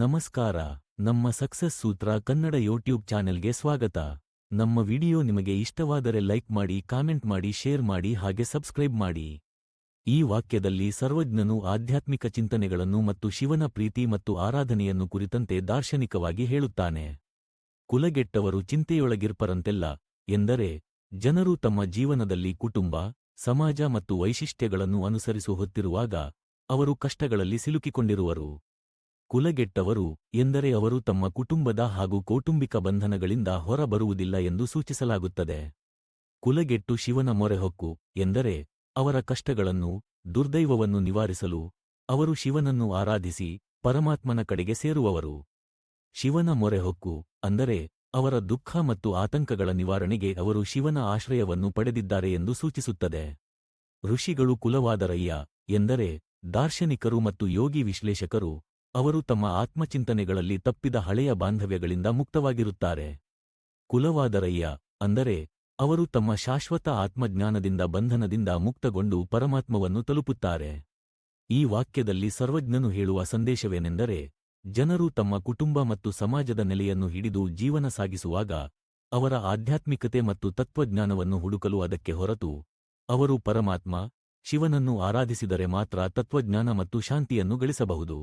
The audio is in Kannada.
ನಮಸ್ಕಾರ, ನಮ್ಮ ಸಕ್ಸಸ್ ಸೂತ್ರ ಕನ್ನಡ ಯೂಟ್ಯೂಬ್ ಚಾನೆಲ್ಗೆ ಸ್ವಾಗತ. ನಮ್ಮ ವಿಡಿಯೋ ನಿಮಗೆ ಇಷ್ಟವಾದರೆ ಲೈಕ್ ಮಾಡಿ, ಕಾಮೆಂಟ್ ಮಾಡಿ, ಶೇರ್ ಮಾಡಿ ಹಾಗೆ ಸಬ್ಸ್ಕ್ರೈಬ್ ಮಾಡಿ. ಈ ವಾಕ್ಯದಲ್ಲಿ ಸರ್ವಜ್ಞನು ಆಧ್ಯಾತ್ಮಿಕ ಚಿಂತನೆಗಳನ್ನು ಮತ್ತು ಶಿವನ ಪ್ರೀತಿ ಮತ್ತು ಆರಾಧನೆಯನ್ನು ಕುರಿತಂತೆ ದಾರ್ಶನಿಕವಾಗಿ ಹೇಳುತ್ತಾನೆ. ಕುಲಗೆಟ್ಟವರು ಚಿಂತೆಯೊಳಗಿರ್ಪರಂತೆಲ್ಲ, ಎಂದರೆ, ಜನರು ತಮ್ಮ ಜೀವನದಲ್ಲಿ ಕುಟುಂಬ, ಸಮಾಜ ಮತ್ತು ವೈಶಿಷ್ಟ್ಯಗಳನ್ನು ಅನುಸರಿಸು ಹೊತ್ತಿರುವಾಗ, ಅವರು ಕಷ್ಟಗಳಲ್ಲಿ ಸಿಲುಕಿಕೊಂಡಿರುವರು. ಕುಲಗೆಟ್ಟವರು ಎಂದರೆ ಅವರು ತಮ್ಮ ಕುಟುಂಬದ ಹಾಗೂ ಕೌಟುಂಬಿಕ ಬಂಧನಗಳಿಂದ ಹೊರಬರುವುದಿಲ್ಲ ಎಂದು ಸೂಚಿಸಲಾಗುತ್ತದೆ. ಕುಲಗೆಟ್ಟು ಶಿವನ ಮೊರೆಹೊಕ್ಕು ಎಂದರೆ ಅವರ ಕಷ್ಟಗಳನ್ನು, ದುರ್ದೈವವನ್ನು ನಿವಾರಿಸಲು ಅವರು ಶಿವನನ್ನು ಆರಾಧಿಸಿ ಪರಮಾತ್ಮನ ಕಡೆಗೆ ಸೇರುವವರು. ಶಿವನ ಮೊರೆಹೊಕ್ಕು ಅಂದರೆ ಅವರ ದುಃಖ ಮತ್ತು ಆತಂಕಗಳ ನಿವಾರಣೆಗೆ ಅವರು ಶಿವನ ಆಶ್ರಯವನ್ನು ಪಡೆದಿದ್ದಾರೆ ಎಂದು ಸೂಚಿಸುತ್ತದೆ. ಋಷಿಗಳು ಕುಲವಾದರಯ್ಯ ಎಂದರೆ ದಾರ್ಶನಿಕರು ಮತ್ತು ಯೋಗಿ ವಿಶ್ಲೇಷಕರು ಅವರು ತಮ್ಮ ಆತ್ಮಚಿಂತನೆಗಳಲ್ಲಿ ತಪ್ಪಿದ ಹಳೆಯ ಬಾಂಧವ್ಯಗಳಿಂದ ಮುಕ್ತವಾಗಿರುತ್ತಾರೆ. ಕುಲವಾದರಯ್ಯ ಅಂದರೆ, ಅವರು ತಮ್ಮ ಶಾಶ್ವತ ಆತ್ಮಜ್ಞಾನದಿಂದ ಬಂಧನದಿಂದ ಮುಕ್ತಗೊಂಡು ಪರಮಾತ್ಮವನ್ನು ತಲುಪುತ್ತಾರೆ. ಈ ವಾಕ್ಯದಲ್ಲಿ ಸರ್ವಜ್ಞನು ಹೇಳುವ ಸಂದೇಶವೇನೆಂದರೆ, ಜನರು ತಮ್ಮ ಕುಟುಂಬ ಮತ್ತು ಸಮಾಜದ ನೆಲೆಯನ್ನು ಹಿಡಿದು ಜೀವನ ಸಾಗಿಸುವಾಗ, ಅವರ ಆಧ್ಯಾತ್ಮಿಕತೆ ಮತ್ತು ತತ್ವಜ್ಞಾನವನ್ನು ಹುಡುಕಲು ಅದಕ್ಕೆ ಹೊರತು, ಅವರು ಪರಮಾತ್ಮ, ಶಿವನನ್ನು ಆರಾಧಿಸಿದರೆ ಮಾತ್ರ ತತ್ವಜ್ಞಾನ ಮತ್ತು ಶಾಂತಿಯನ್ನು ಗಳಿಸಬಹುದು.